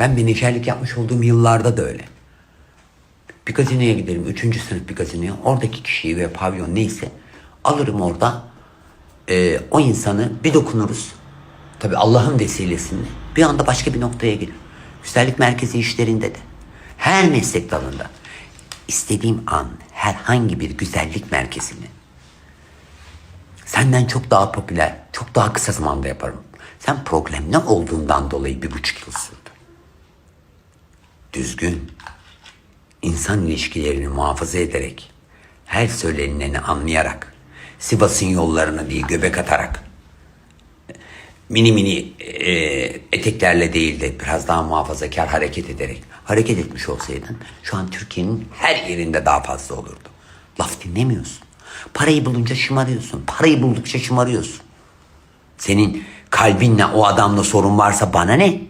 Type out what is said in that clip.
Ben menajerlik yapmış olduğum yıllarda da öyle. Bir gazinoya giderim. Üçüncü sınıf bir gazinoya. Oradaki kişiyi ve pavyon neyse alırım orada. Ee, o insanı bir dokunuruz. Tabi Allah'ın vesilesinde. Bir anda başka bir noktaya gelir. Güzellik merkezi işlerinde de. Her meslek dalında. istediğim an herhangi bir güzellik merkezini senden çok daha popüler, çok daha kısa zamanda yaparım. Sen problemli olduğundan dolayı bir buçuk yıl sürdü. Düzgün, insan ilişkilerini muhafaza ederek, her söylenileni anlayarak, Sivas'ın yollarına değil göbek atarak, mini mini e, eteklerle değil de biraz daha muhafazakar hareket ederek hareket etmiş olsaydın şu an Türkiye'nin her yerinde daha fazla olurdu. Laf dinlemiyorsun. Parayı bulunca şımarıyorsun. Parayı buldukça şımarıyorsun. Senin kalbinle o adamla sorun varsa bana ne?